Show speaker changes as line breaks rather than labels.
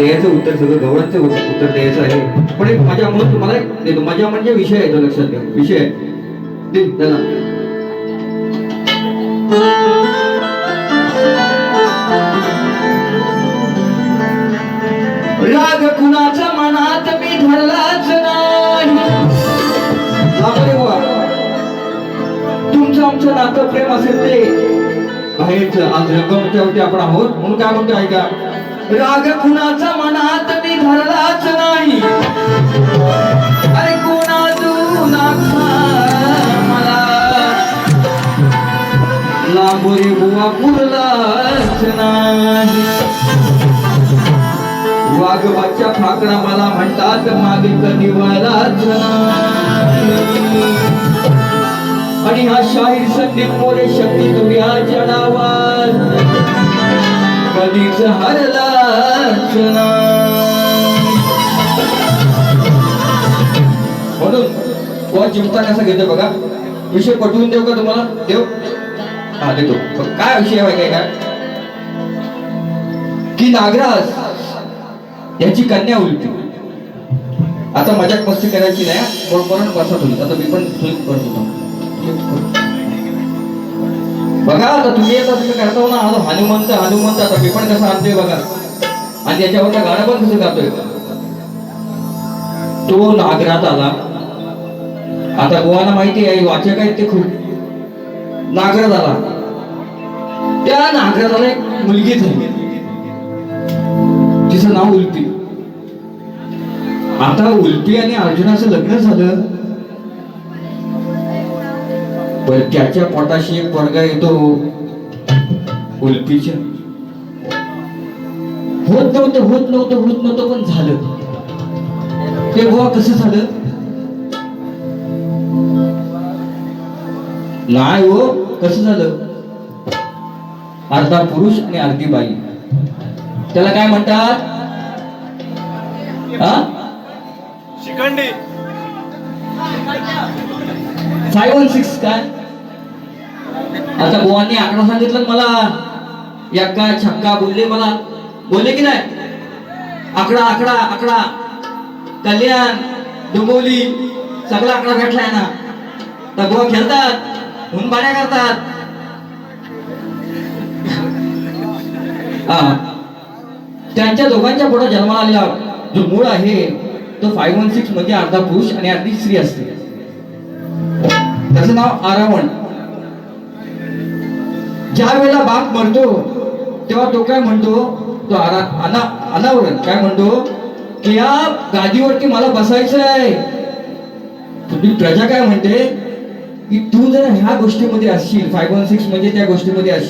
याचं उत्तर सगळं गवळणचं उत्तर उत्तर द्यायचं आहे. पण एक मजा म्हणून तुम्हाला एक देतो. मजा म्हणजे विषय आहे तो लक्षात घ्या. विषय आहे. त्याला राग कुणाचा मनात मी धरलाच नाही. तुमचं आमचं नातं प्रेम असेल ते. बाहेरचं आज रंगमच्यावरती आपण आहोत. म्हणून काय म्हणतो ऐका. राग कुणाचा मनात मी धरलाच नाही? अरे कोणा मला? बुवा पुरलाच नाही. वाघबाच्या फाकरा मला म्हणतात मागे कधी वळलाच नाही. आणि हा शाहीर संदीप मोरे शक्ती तुम्ही आज जडावाल कधीच हरलाच नाही म्हणून बुवा चिमटा कसा घेतो बघा. विषय पटवून देऊ का तुम्हाला? देव हा देतो. काय विषय आहे काय काय की नागराज याची कन्या उलटी. आता मजाक मस्ती करायची नाही कोणपर्यंत बसत होती आता मी पण सुरू करत होतो बघा आता तुम्ही आता तुम्ही करता हो ना आज हनुमंत हनुमंत आता मी पण कसं आणतोय बघा. आणि त्याच्यावरचं गाणं पण कसं गातोय? तो नागरात आला. आता गोवाना माहिती आहे वाचक आहेत ते खूप. नागरात आला. त्या नागराला एक मुलगी झाली. तिचं नाव उल्पी. आता उल्पी आणि अर्जुनाचं लग्न झालं. पण त्याच्या पोटाशी एक पडगा येतो उलपीच्या होत नव्हतं होत नव्हतं होत नव्हतं पण झालं. ते गोवा कसं झालं? नाही हो कसं झालं? अर्धा पुरुष आणि अर्धी बाई. त्याला काय म्हणतात? हा
शिखंडी
फाय वन सिक्स काय? आता गोवांनी आकडा सांगितलं मला यक्का छक्का बोलले मला बोलले की नाही? आकडा आकडा आकडा कल्याण डोंबिवली सगळा आकडा भेटलाय ना. तर गोवा खेळतात हुन पाण्या करतात. हा. त्यांच्या दोघांच्या पुढे जन्माला आलेला जो मूळ आहे तो फाय वन सिक्स म्हणजे अर्धा पुरुष आणि अर्धी स्त्री असते. त्याचं नाव आरावण. ज्या वेळेला बाप मरतो तेव्हा तो काय म्हणतो? तो आरा अना अनावरण. काय म्हणतो? की या गादीवरती मला बसायचं आहे तुम्ही प्रजा काय म्हणते? की तू जर ह्या गोष्टीमध्ये असशील फाय वन सिक्स म्हणजे त्या गोष्टीमध्ये असशील.